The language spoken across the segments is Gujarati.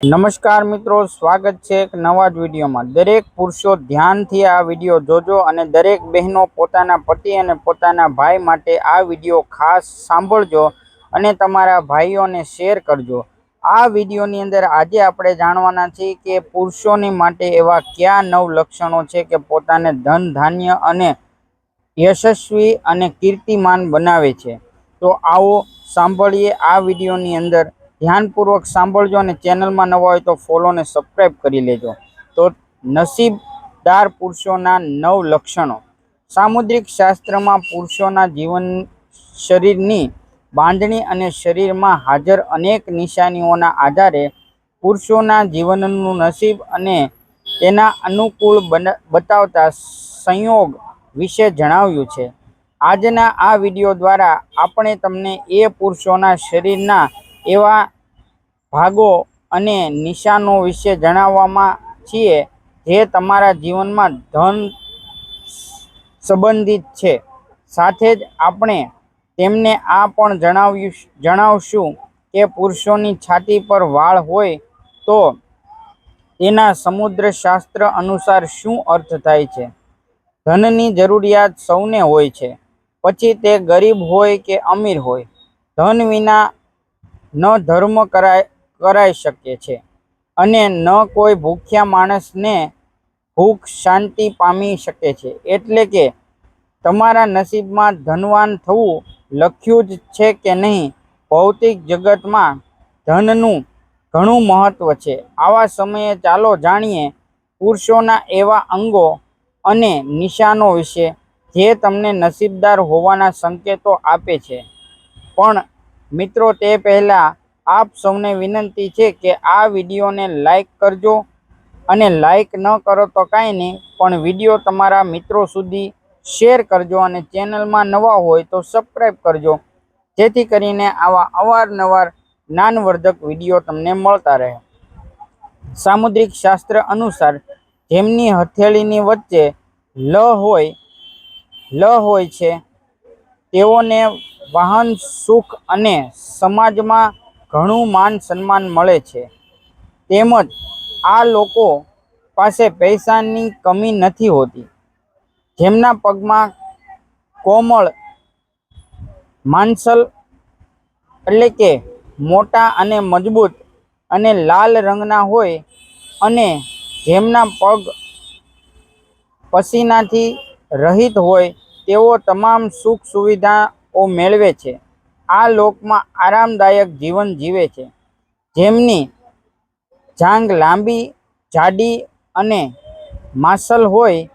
નમસ્કાર મિત્રો, સ્વાગત છે એક નવા જ વિડીયોમાં. દરેક પુરુષો ધ્યાનથી આ વીડિયો જોજો અને દરેક બહેનો પોતાના પતિ અને પોતાના ભાઈ માટે આ વીડિયો ખાસ સાંભળજો અને તમારા ભાઈઓને શેર કરજો. આ વિડીયોની અંદર આજે આપણે જાણવાના છીએ કે પુરુષોની માટે એવા કયા નવ લક્ષણો છે કે પોતાને ધન, ધાન્ય અને યશસ્વી અને કીર્તિમાન બનાવે છે. તો આવો સાંભળીએ આ વિડીયોની અંદર ધ્યાનપૂર્વક સાંભળજો અને ચેનલમાં નવા હોય તો ફોલો ને સબસ્ક્રાઈબ કરી લેજો. તો નસીબદાર પુરુષોના નવ લક્ષણો. સામુદ્રિક શાસ્ત્રમાં પુરુષોના જીવન શરીરની બાંધણી અને શરીરમાં હાજર અનેક નિશાનીઓના આધારે પુરુષોના જીવનનું નસીબ અને તેના અનુકૂળ બતાવતા સંયોગ વિશે જણાવ્યું છે. આજના આ વીડિયો દ્વારા આપણે તમને એ પુરુષોના શરીરના એવા ભાગો અને નિશાનો વિશે જણાવવામાં છીએ જે તમારા જીવનમાં ધન સંબંધિત છે. સાથે જ આપણે તેમને આ પણ જણાવ્યું જણાવશું કે પુરુષોની છાતી પર વાળ હોય તો તેના સમુદ્ર શાસ્ત્ર અનુસાર શું અર્થ થાય છે? ધનની જરૂરિયાત સૌને હોય છે. પછી તે ગરીબ હોય કે અમીર હોય? ધન વિના ન ધર્મ કરાય, કરાઈ શકે છે. અને ન કોઈ ભૂખ્યા માણસને ભૂખ શાંતિ પામી શકે છે. એટલે કે તમારા નસીબમાં ધનવાન થવું લખ્યું જ છે કે નહીં, ભૌતિક જગતમાં ધનનું ઘણું મહત્વ છે. આવા સમયે ચાલો જાણીએ પુરુષોના એવા અંગો અને નિશાનો વિશે જે તમને નસીબદાર હોવાના સંકેતો આપે છે. પણ મિત્રો, તે પહેલાં આપ સૌને વિનંતી છે કે આ વિડીયોને લાઈક કરજો અને લાઈક ન કરો તો કાંઈ નહીં, પણ વીડિયો તમારા મિત્રો સુધી શેર કરજો અને ચેનલમાં નવા હોય તો સબસ્ક્રાઈબ કરજો. જેથી કરીને આવા અવારનવાર જ્ઞાનવર્ધક વીડિયો તમને મળતા રહે. સામુદ્રિક શાસ્ત્ર અનુસાર જેમની હથેળીની વચ્ચે લ હોય લ હોય છે, તેઓને વાહન, સુખ અને સમાજમાં ઘણું માન સન્માન મળે છે. તેમજ આ લોકો પાસે પૈસાની કમી નથી હોતી. જેમના પગમાં કોમળ, માંસલ એટલે કે મોટા અને મજબૂત અને લાલ રંગના હોય અને જેમના પગ પસીનાથી રહિત હોય, તેઓ તમામ સુખ સુવિધાઓ મેળવે છે. આ લોકમાં આરામદાયક જીવન જીવે છે. જેમની જાંગ લાંબી, જાડી અને માસલ હોય,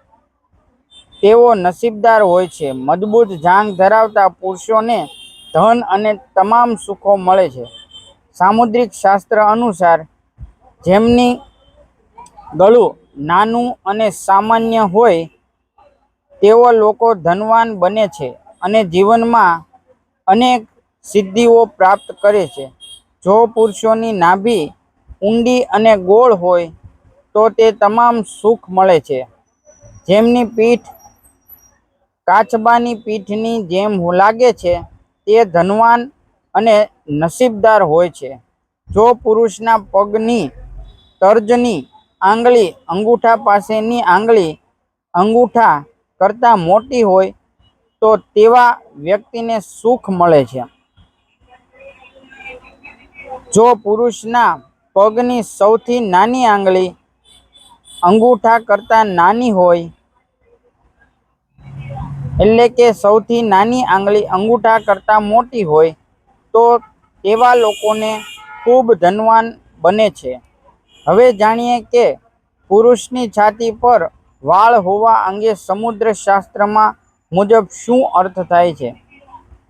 તેઓ નસીબદાર હોય છે. મજબૂત જાંગ ધરાવતા પુરુષોને ધન અને તમામ સુખો મળે છે. સામુદ્રિક શાસ્ત્ર અનુસાર, જેમની ગળું નાનું અને સામાન્ય હોય, તેઓ લોકો ધનવાન બને છે. અને જીવનમાં અનેક સિદ્ધિઓ પ્રાપ્ત કરે છે. જો પુરુષોની નાભી ઊંડી અને ગોળ હોય, તો તે તમામ સુખ મળે છે. જેમની પીઠ કાચબાની પીઠની જેમ લાગે છે, તે ધનવાન અને નસીબદાર હોય છે. જો પુરુષના પગની તર્જની આંગળી અંગૂઠા પાસેની આંગળી અંગૂઠા કરતાં મોટી હોય તો તેવા વ્યક્તિને સુખ મળે છે. જો પુરુષના પગની સૌથી નાની આંગળી અંગૂઠા કરતાં નાની હોય, એટલે કે સૌથી નાની આંગળી અંગૂઠા કરતાં મોટી હોય, તો તેવા લોકોને ખૂબ ધનવાન બને છે. હવે જાણીએ કે પુરુષની છાતી પર વાળ હોવા અંગે સમુદ્ર શાસ્ત્રમાં મુજબ શું અર્થ થાય છે?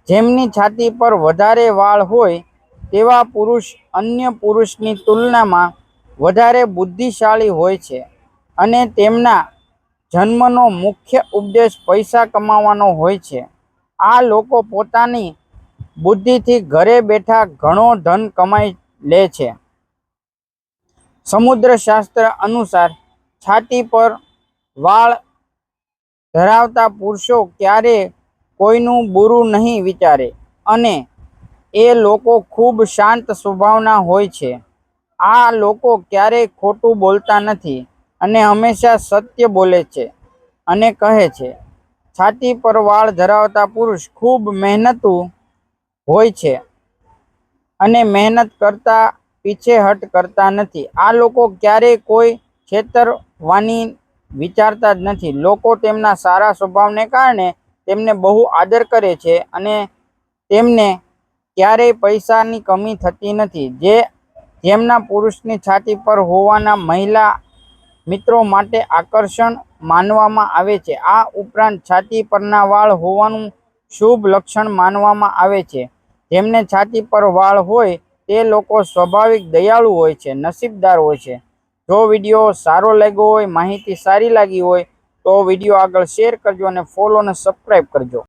જેમની છાતી પર વધારે વાળ હોય, તેવા પુરુષ અન્ય પુરુષની તુલનામાં વધારે બુદ્ધિશાળી હોય છે અને તેમના જન્મનો મુખ્ય ઉપદેશ પૈસા કમાવાનો હોય છે. આ લોકો પોતાની બુદ્ધિથી ઘરે બેઠા ઘણો ધન કમાઈ લે છે. સમુદ્ર શાસ્ત્ર અનુસાર છાતી પર વાળ ધરાવતા પુરુષો ક્યારે કોઈનું બુરું નહીં વિચારે. અને એ લોકો ખૂબ શાંત સ્વભાવના હોય છે. આ લોકો ક્યારેય ખોટું બોલતા નથી અને હંમેશા સત્ય બોલે છે અને કહે છે. છાતી પર વાળ ધરાવતા પુરુષ ખૂબ મહેનતુ હોય છે અને મહેનત કરતા પીછેહટ કરતા નથી. આ લોકો ક્યારેય કોઈ છેતરવાની વિચારતા જ નથી. લોકો તેમના સારા સ્વભાવને કારણે તેમને બહુ આદર કરે છે અને તેમને ક્યારેય પૈસાની કમી થતી નથી. જે જેમના પુરુષની છાતી પર હોવાના મહિલા મિત્રો માટે આકર્ષણ માનવામાં આવે છે. આ ઉપરાંત છાતી પરના વાળ હોવાનું શુભ લક્ષણ માનવામાં આવે છે. જેમને છાતી પર વાળ હોય તે લોકો સ્વાભાવિક દયાળુ હોય છે, નસીબદાર હોય છે. જો વીડિયો સારો લાગ્યો હોય, માહિતી સારી લાગી હોય, તો વીડિયો આગળ શેર કરજો અને ફોલો અને સબસ્ક્રાઈબ કરજો.